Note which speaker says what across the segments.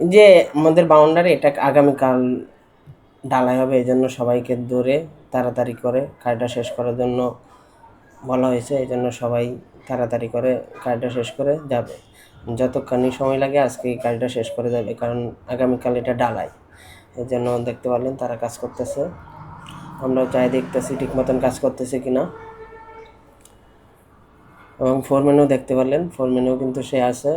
Speaker 1: যে আমাদের বাউন্ডারি এটা আগামীকাল ঢালাই হবে এই জন্য সবাইকে দৌড়ে তাড়াতাড়ি করে কাজটা শেষ করার জন্য বলা হয়েছে এই জন্য সবাই তাড়াতাড়ি করে কাজটা শেষ করে যাবে। যতক্ষণই সময় লাগে আজকে এই কাজটা শেষ করে যাবে, কারণ আগামীকাল এটা ডালাই এই জন্য দেখতে পারলেন তারা কাজ করতেছে। আমরাও চাই দেখতেছি ঠিক মতন কাজ করতেছে কি না এবং ফোরম্যানও দেখতে পারলেন ফোরম্যানও কিন্তু সে আছে।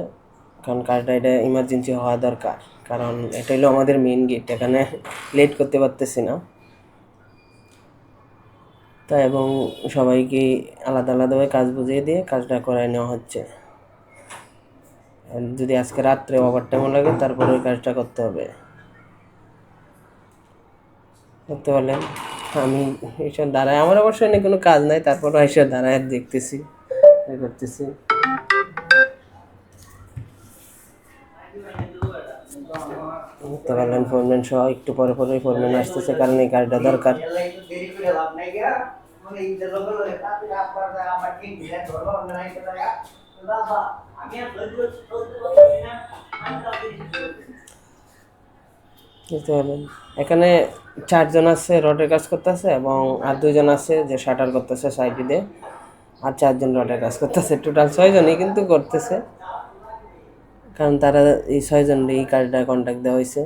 Speaker 1: কারণ কাজটা এটা ইমার্জেন্সি হওয়া দরকার। কারণ এটা হলো আমাদের মেন গেট এখানে লেট করতে পারতেছি না। তা এবং সবাইকে আলাদা আলাদাভাবে কাজ বুঝিয়ে দিয়ে কাজটা করায় নেওয়া হচ্ছে। যদি আজকে রাত্রে ওভার টাইমও লাগে, তারপরে ওই কাজটা করতে হবে। করতে পারলেন? আমি এইসব দাঁড়ায়, আমার অবশ্যই কোনো কাজ নাই, তারপরও এইসব দাঁড়ায় দেখতেছি করতেছি। দেখতে পারলেন ফোরম্যান সহ, একটু পরে পরে ফোরম্যান আসতেছে, কারণ এই কাজটা দরকার। এখানে চারজন আছে, রডের কাজ করতেছে এবং আর দুজন আছে যে শাটার করতেছে সাইডে আর চারজন রডের কাজ করতেছে। টোটাল ছয়জনই কিন্তু করতেছে। কারণ তারা এই ছয়জন এই কাজটা কন্ট্যাক্ট দেওয়া হয়েছে।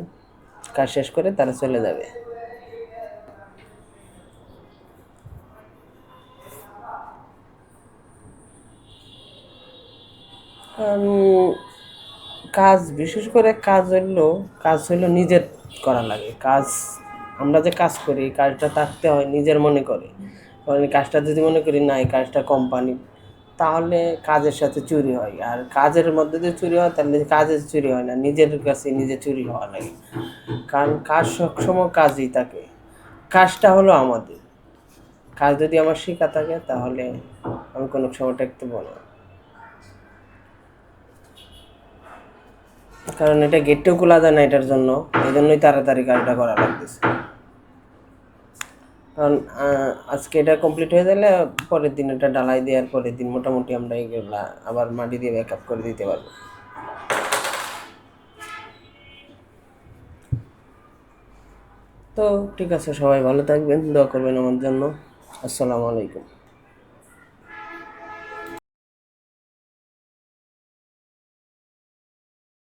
Speaker 1: কাজ শেষ করে তারা চলে যাবে। কারণ কাজ, বিশেষ করে কাজ হইল কাজ হইল নিজের করা লাগে। কাজ, আমরা যে কাজ করি কাজটা থাকতে হয় নিজের মনে করে। কারণ কাজটা যদি মনে করি, না, এই কাজটা কোম্পানি তাহলে কাজের সাথে চুরি হয়। আর কাজের মধ্যে যদি চুরি হয়, তাহলে কাজের চুরি হয় না। নিজের কাছে নিজে চুরি হওয়া লাগে। কারণ কাজ সবসময় কাজই থাকে। কাজটা হলো আমাদের। কাজ যদি আমার শেখা থাকে, তাহলে আমি কোনো সময় টেকতে পারব কারণ এটা গেটটাও খোলা যায় না এটার জন্য। এই জন্যই তাড়াতাড়ি কাজটা করা লাগতেছে। কারণ আজকে এটা কমপ্লিট হয়ে গেলে পরের দিন এটা ডালাই দেওয়ার পরের দিন মোটামুটি আমরা এগুলা আবার মাটি দিয়ে ব্যাক করে দিতে পারব। তো ঠিক আছে, সবাই ভালো থাকবেন, দোয়া করবেন আমার জন্য। আসসালামু আলাইকুম।